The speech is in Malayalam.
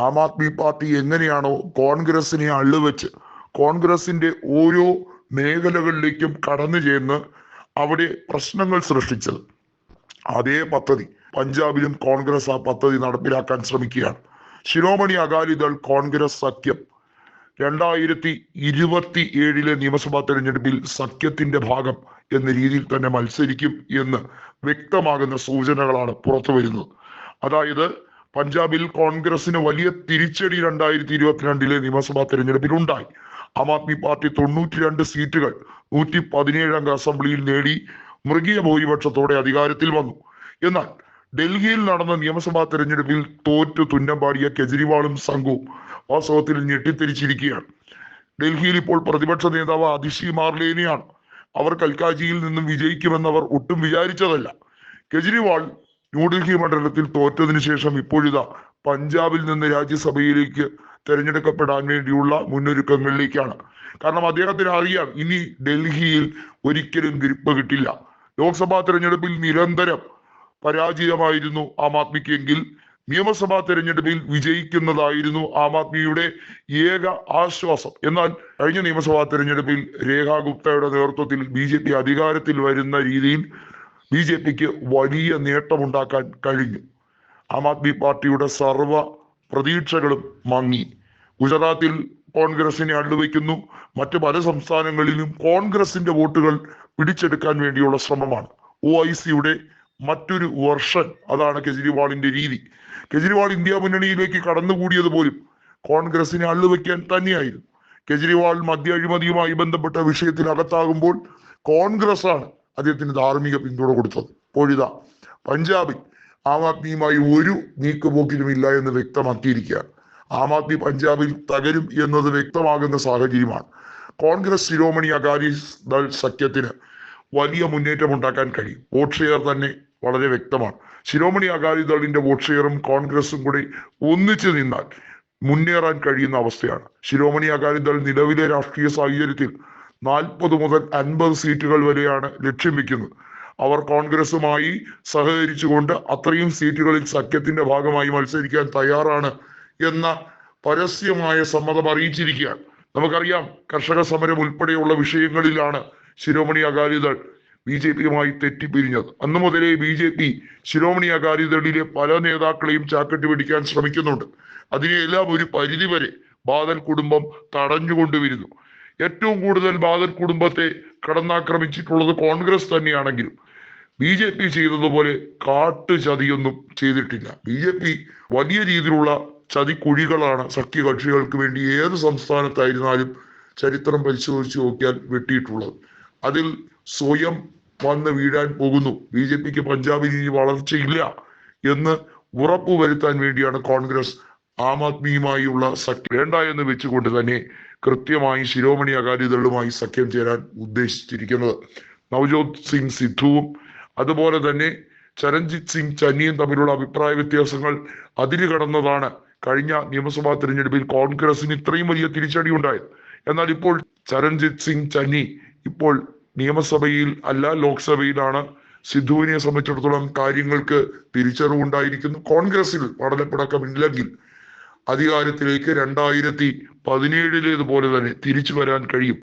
ആം ആദ്മി പാർട്ടി എങ്ങനെയാണോ കോൺഗ്രസിനെ അള്ളുവെച്ച് കോൺഗ്രസിന്റെ ഓരോ മേഖലകളിലേക്കും കടന്നു ചെന്ന് അവിടെ പ്രശ്നങ്ങൾ സൃഷ്ടിച്ചത്. അതേ പദ്ധതി പഞ്ചാബിലും കോൺഗ്രസ് ആ പദ്ധതി നടപ്പിലാക്കാൻ ശ്രമിക്കുകയാണ്. ശിരോമണി അകാലിദൾ കോൺഗ്രസ് സഖ്യം. രണ്ടായിരത്തി ഇരുപത്തി ഏഴിലെ നിയമസഭാ തെരഞ്ഞെടുപ്പിൽ സഖ്യത്തിന്റെ ഭാഗം എന്ന രീതിയിൽ തന്നെ മത്സരിക്കും എന്ന് വ്യക്തമാകുന്ന സൂചനകളാണ് പുറത്തു വരുന്നത് അതായത് പഞ്ചാബിൽ കോൺഗ്രസിന് വലിയ തിരിച്ചടി രണ്ടായിരത്തി ഇരുപത്തിരണ്ടിലെ നിയമസഭാ തെരഞ്ഞെടുപ്പിൽ ഉണ്ടായി ആം ആദ്മി പാർട്ടി തൊണ്ണൂറ്റി രണ്ട് സീറ്റുകൾ നൂറ്റി പതിനേഴ് അംഗ അസംബ്ലിയിൽ നേടി മൃഗീയ ഭൂരിപക്ഷത്തോടെ അധികാരത്തിൽ വന്നു. എന്നാൽ ഡൽഹിയിൽ നടന്ന നിയമസഭാ തെരഞ്ഞെടുപ്പിൽ തോറ്റു തുന്നം പാടിയ കെജ്രിവാളും സംഘവും വാസ്തവത്തിൽ ഞെട്ടിത്തിരിച്ചിരിക്കുകയാണ്. ഡൽഹിയിൽ ഇപ്പോൾ പ്രതിപക്ഷ നേതാവ് അതിഷി മാർലേനെയാണ്. അവർ കൽക്കാജിയിൽ നിന്നും വിജയിക്കുമെന്ന് അവർ ഒട്ടും വിചാരിച്ചതല്ല. കെജ്രിവാൾ ന്യൂഡൽഹി മണ്ഡലത്തിൽ തോറ്റതിനു ശേഷം ഇപ്പോഴിതാ പഞ്ചാബിൽ നിന്ന് രാജ്യസഭയിലേക്ക് തെരഞ്ഞെടുക്കപ്പെടാൻ വേണ്ടിയുള്ള മുന്നൊരുക്കങ്ങളിലേക്കാണ്. കാരണം അദ്ദേഹത്തിന് അറിയാം ഇനി ഡൽഹിയിൽ ഒരിക്കലും ഗ്രിപ്പ് കിട്ടില്ല. ലോക്സഭാ തെരഞ്ഞെടുപ്പിൽ നിരന്തരം പരാജയമായിരുന്നു ആം ആദ്മിക്കെങ്കിൽ. നിയമസഭാ തെരഞ്ഞെടുപ്പിൽ വിജയിക്കുന്നതായിരുന്നു ആം ആദ്മിയുടെ ഏക ആശ്വാസം. എന്നാൽ കഴിഞ്ഞ നിയമസഭാ തെരഞ്ഞെടുപ്പിൽ രേഖാ ഗുപ്തയുടെ നേതൃത്വത്തിൽ ബി ജെ പി അധികാരത്തിൽ വരുന്ന രീതിയിൽ ബി ജെ പിക്ക് വലിയ നേട്ടമുണ്ടാക്കാൻ കഴിഞ്ഞു. ആം ആദ്മി പാർട്ടിയുടെ സർവ പ്രതീക്ഷകളും മങ്ങി. ഗുജറാത്തിൽ കോൺഗ്രസിനെ അള്ളുവയ്ക്കുന്നു മറ്റ് പല സംസ്ഥാനങ്ങളിലും കോൺഗ്രസിന്റെ വോട്ടുകൾ പിടിച്ചെടുക്കാൻ വേണ്ടിയുള്ള ശ്രമമാണ്. ഒ ഐ സിയുടെ മറ്റൊരു വർഷൻ അതാണ് കെജ്രിവാളിന്റെ രീതി. കെജ്രിവാൾ ഇന്ത്യ മുന്നണിയിലേക്ക് കടന്നുകൂടിയത് പോലും കോൺഗ്രസിനെ അള്ളുവെക്കാൻ തന്നെയായിരുന്നു. കെജ്രിവാൾ മദ്യ അഴിമതിയുമായി ബന്ധപ്പെട്ട വിഷയത്തിൽ അകത്താകുമ്പോൾ കോൺഗ്രസ് ആണ് അദ്ദേഹത്തിന് ധാർമ്മിക പിന്തുണ കൊടുത്തത്. ഇപ്പോഴിതാ പഞ്ചാബിൽ ആം ആദ്മിയുമായി ഒരു നീക്കുപോക്കിലും ഇല്ല എന്ന് വ്യക്തമാക്കിയിരിക്കുകയാണ്. ആം ആദ്മി പഞ്ചാബിൽ തകരും എന്നത് വ്യക്തമാകുന്ന സാഹചര്യമാണ്. കോൺഗ്രസ് ശിരോമണി അകാലി ദൾ സഖ്യത്തിന് വലിയ മുന്നേറ്റം ഉണ്ടാക്കാൻ കഴിയും. വോട്ട് ഷെയർ തന്നെ വളരെ വ്യക്തമാണ്. ശിരോമണി അകാലി ദളിന്റെ വോട്ട് ഷെയറും കോൺഗ്രസും കൂടി ഒന്നിച്ചു നിന്നാൽ മുന്നേറാൻ കഴിയുന്ന അവസ്ഥയാണ്. ശിരോമണി അകാലി ദൾ നിലവിലെ രാഷ്ട്രീയ സാഹചര്യത്തിൽ നാൽപ്പത് മുതൽ അൻപത് സീറ്റുകൾ വരെയാണ് ലക്ഷ്യം വെക്കുന്നത്. അവർ കോൺഗ്രസുമായി സഹകരിച്ചുകൊണ്ട് അത്രയും സീറ്റുകളിൽ സഖ്യത്തിന്റെ ഭാഗമായി മത്സരിക്കാൻ തയ്യാറാണ് എന്ന പരസ്യമായ സമ്മതം അറിയിച്ചിരിക്കുകയാണ്. നമുക്കറിയാം കർഷക സമരം ഉൾപ്പെടെയുള്ള വിഷയങ്ങളിലാണ് ശിരോമണി അകാലിദൾ ബി ജെ പിയുമായി തെറ്റിപ്പിരിഞ്ഞത്. അന്നു മുതലേ ബി ജെ പി ശിരോമണി അകാലിദളിലെ പല നേതാക്കളെയും ചാക്കട്ടി പിടിക്കാൻ ശ്രമിക്കുന്നുണ്ട്. അതിനെയെല്ലാം ഒരു പരിധിവരെ ബാദൽ കുടുംബം തടഞ്ഞുകൊണ്ടുവരുന്നു. ഏറ്റവും കൂടുതൽ ബാദൽ കുടുംബത്തെ കടന്നാക്രമിച്ചിട്ടുള്ളത് കോൺഗ്രസ് തന്നെയാണെങ്കിലും ബി ജെ പി ചെയ്തതുപോലെ കാട്ടു ചതിയൊന്നും ചെയ്തിട്ടില്ല. ബി ജെ പി വലിയ രീതിയിലുള്ള ചതിക്കുഴികളാണ് സഖ്യകക്ഷികൾക്ക് വേണ്ടി ഏത് സംസ്ഥാനത്തായിരുന്നാലും ചരിത്രം പരിശോധിച്ച് നോക്കിയാൽ വെട്ടിയിട്ടുള്ളത്. അതിൽ സ്വയം വന്ന് വീഴാൻ പോകുന്നു. ബി ജെ പിക്ക് പഞ്ചാബിൽ ഇനി വളർച്ചയില്ല എന്ന് ഉറപ്പു വരുത്താൻ വേണ്ടിയാണ് കോൺഗ്രസ് ആം ആദ്മിയുമായുള്ള സഖ്യം വേണ്ട എന്ന് വെച്ചുകൊണ്ട് തന്നെ കൃത്യമായി ശിരോമണി അകാലിദളുമായി സഖ്യം ചേരാൻ ഉദ്ദേശിച്ചിരിക്കുന്നത്. നവജോത് സിംഗ് സിദ്ധുവും അതുപോലെ തന്നെ ചരൺജിത് സിംഗ് ചന്നിയും തമ്മിലുള്ള അഭിപ്രായ വ്യത്യാസങ്ങൾ അതിര് കടന്നതാണ് കഴിഞ്ഞ നിയമസഭാ തിരഞ്ഞെടുപ്പിൽ കോൺഗ്രസിന് ഇത്രയും വലിയ തിരിച്ചടി ഉണ്ടായത്. എന്നാൽ ഇപ്പോൾ ചരൺജിത് സിംഗ് ചന്നി ഇപ്പോൾ നിയമസഭയിൽ അല്ല ലോക്സഭയിലാണ്. സിദ്ധുവിനെ സംബന്ധിച്ചിടത്തോളം കാര്യങ്ങൾക്ക് തിരിച്ചറിവുണ്ടായിരിക്കുന്നു കോൺഗ്രസിൽ പഠനപ്പിടക്കമില്ലെങ്കിൽ അധികാരത്തിലേക്ക് രണ്ടായിരത്തി പതിനേഴിലേതുപോലെ തന്നെ തിരിച്ചു വരാൻ കഴിയും.